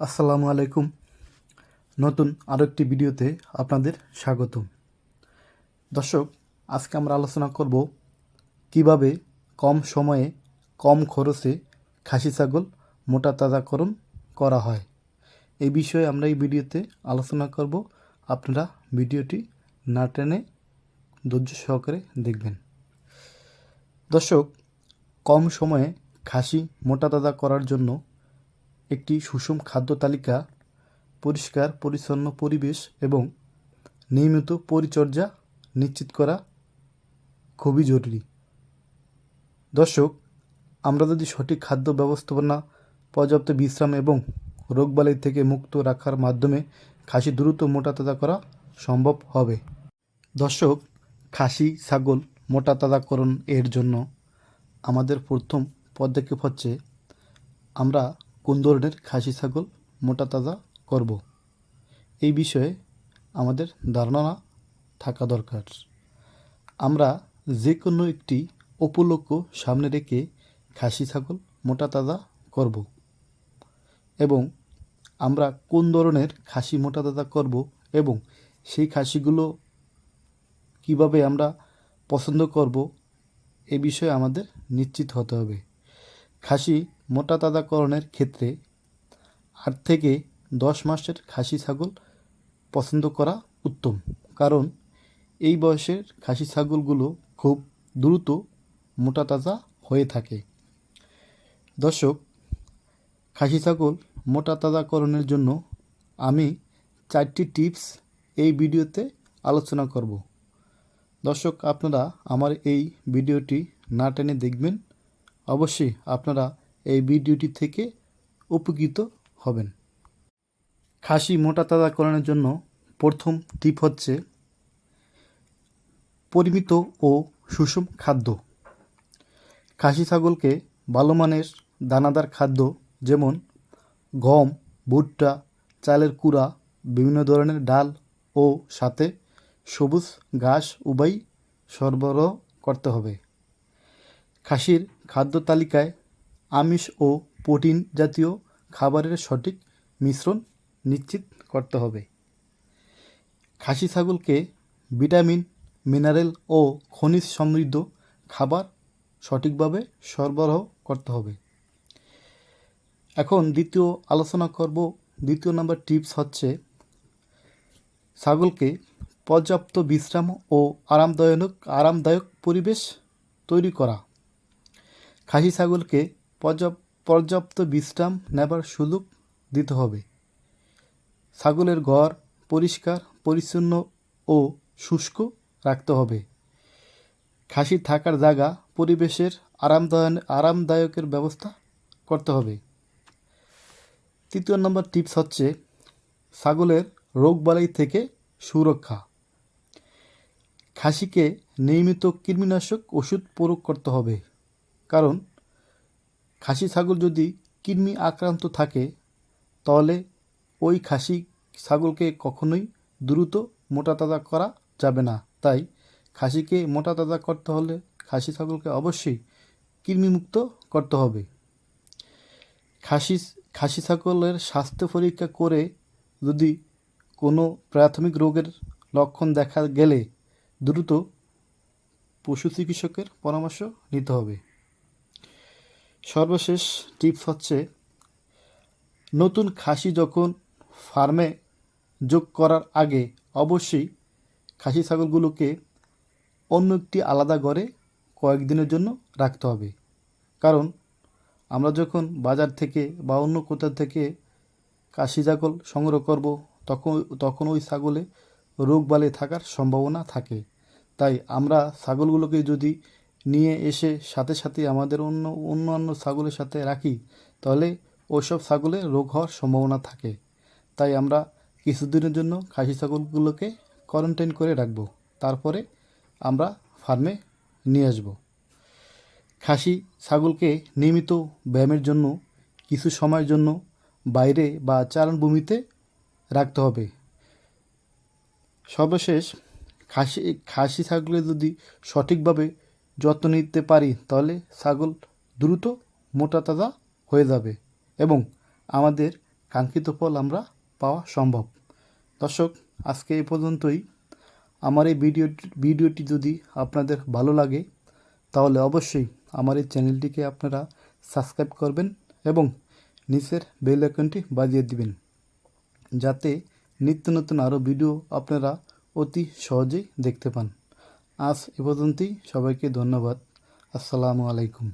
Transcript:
আসসালামু আলাইকুম। নতুন আরও একটি ভিডিওতে আপনাদের স্বাগতম। দর্শক, আজকে আমরা আলোচনা করব কীভাবে কম সময়ে কম খরচে খাসি ছাগল মোটা তাজাকরণ করা হয়। এই বিষয়ে আমরা এই ভিডিওতে আলোচনা করব। আপনারা ভিডিওটি না টেনে ধৈর্য সহকারে দেখবেন। দর্শক, কম সময়ে খাসি মোটা তাজা করার জন্য একটি সুষম খাদ্য তালিকা, পরিষ্কার, পরিচ্ছন্ন পরিবেশ এবং নিয়মিত পরিচর্যা নিশ্চিত করা খুবই জরুরি। দর্শক, আমরা যদি সঠিক খাদ্য ব্যবস্থাপনা, পর্যাপ্ত বিশ্রাম এবং রোগবালাই থেকে মুক্ত রাখার মাধ্যমে খাসি দ্রুত মোটা তাজা করা সম্ভব হবে। দর্শক, খাসি, ছাগল মোটা তাজাকরণ এর জন্য আমাদের প্রথম পদক্ষেপ হচ্ছে, আমরা কোন ধরনের খাসি, ছাগল, মোটা, তাজা করব? এই বিষয়ে আমাদের ধারণা থাকা দরকার। আমরা যে কোনো একটি উপলক্ষ সামনে রেখে খাসি, ছাগল, মোটা, তাজা করব এবং আমরা কোন ধরনের খাসি, মোটা, তাজা করব এবং সেই খাসিগুলো কীভাবে আমরা পছন্দ করব, এ বিষয়ে আমাদের নিশ্চিত হতে হবে। খাসি মোটা তাজাকরণের ক্ষেত্রে আট থেকে দশ মাসের খাসি ছাগল পছন্দ করা উত্তম। কারণ এই বয়সের খাসি ছাগলগুলো খুব দ্রুত মোটা তাজা হয়ে থাকে। দর্শক, খাসি ছাগল মোটা তাজাকরণের জন্য আমি চারটি টিপস এই ভিডিওতে আলোচনা করব। দর্শক, আপনারা আমার এই ভিডিওটি না টেনে দেখবেন অবশ্যই আপনারা এই ভিডিওটি থেকে উপকৃত হবেন। খাসি মোটা তাজাকরণের জন্য প্রথম টিপ হচ্ছে পরিমিত ও সুষম খাদ্য। খাসি ছাগলকে ভালো মানের দানাদার খাদ্য যেমন গম, ভুট্টা, চালের কুড়া, বিভিন্ন ধরনের ডাল ও সাথে সবুজ ঘাস উভয় সরবরাহ করতে হবে। খাসির খাদ্য তালিকায় আমিষ ও প্রোটিন জাতীয় খাবারের সঠিক মিশ্রণ নিশ্চিত করতে হবে। খাসি ছাগলকে ভিটামিন, মিনারেল ও খনিজ সমৃদ্ধ খাবার সঠিকভাবে সরবরাহ করতে হবে। এখন দ্বিতীয় আলোচনা করব, দ্বিতীয় নাম্বার টিপস হচ্ছে ছাগলকে পর্যাপ্ত বিশ্রাম ও আরামদায়ক আরামদায়ক পরিবেশ তৈরি করা। খাসি ছাগলকে পর্যাপ্ত বিশ্রাম নেবার সুযোগ দিতে হবে। ছাগলের ঘর পরিষ্কার, পরিচ্ছন্ন ও শুষ্ক রাখতে হবে। খাসি থাকার জায়গা পরিবেশের আরামদায়ক আরামদায়কের ব্যবস্থা করতে হবে। তৃতীয় নম্বর টিপস হচ্ছে ছাগলের রোগবালাই থেকে সুরক্ষা। খাসিকে নিয়মিত কৃমিনাশক ওষুধ প্রয়োগ করতে হবে। কারণ খাসি ছাগল যদি কৃমি আক্রান্ত থাকে, তাহলে ওই খাসি ছাগলকে কখনোই দ্রুত মোটা তাজা করা যাবে না। তাই খাসিকে মোটা তাজা করতে হলে খাসি ছাগলকে অবশ্যই কৃমিমুক্ত করতে হবে। খাসি খাসি ছাগলের স্বাস্থ্য পরীক্ষা করে যদি কোনো প্রাথমিক রোগের লক্ষণ দেখা গেলে দ্রুত পশু চিকিৎসকের পরামর্শ নিতে হবে। সর্বশেষ টিপস হচ্ছে, নতুন খাসি যখন ফার্মে যোগ করার আগে অবশ্যই খাসি ছাগলগুলোকে অন্য একটি আলাদা ঘরে কয়েকদিনের জন্য রাখতে হবে। কারণ আমরা যখন বাজার থেকে বা অন্য কোথা থেকে খাসি ছাগল সংগ্রহ করব, তখন তখন ওই ছাগলে রোগবালাই থাকার সম্ভাবনা থাকে। তাই আমরা ছাগলগুলোকে যদি নিয়ে এসে সাথে সাথে আমাদের অন্য, অন্যান্য ছাগলের সাথে রাখি, তাহলে ওসব ছাগলে রোগ হওয়ার সম্ভাবনা থাকে। তাই আমরা কিছুদিনের জন্য খাসি ছাগলগুলোকে কোয়ারেন্টাইন করে রাখব। তারপরে আমরা ফার্মে নিয়ে আসব। খাসি ছাগলকে নিয়মিত ব্যায়ামের জন্য, কিছু সময়ের জন্য বাইরে বা চারণভূমিতে রাখতে হবে। সর্বশেষ, খাসি খাসি ছাগলের যদি সঠিকভাবে যত্ন নিতে পারি, তাহলে ছাগল দ্রুত মোটা তাজা হয়ে যাবে এবং আমাদের কাঙ্ক্ষিত ফল আমরা পাওয়া সম্ভব। দর্শক, আজকে এ পর্যন্তই। আমার এই ভিডিও, ভিডিওটি যদি আপনাদের ভালো লাগে, তাহলে অবশ্যই আমার এই চ্যানেলটিকে আপনারা সাবস্ক্রাইব করবেন এবং নিচের বেল আইকনটি বাজিয়ে দিবেন, যাতে নিত্য নতুন আরও ভিডিও আপনারা অতি সহজেই দেখতে পান। আজ এ পর্যন্তই। সবাইকে ধন্যবাদ। আসসালামু আলাইকুম।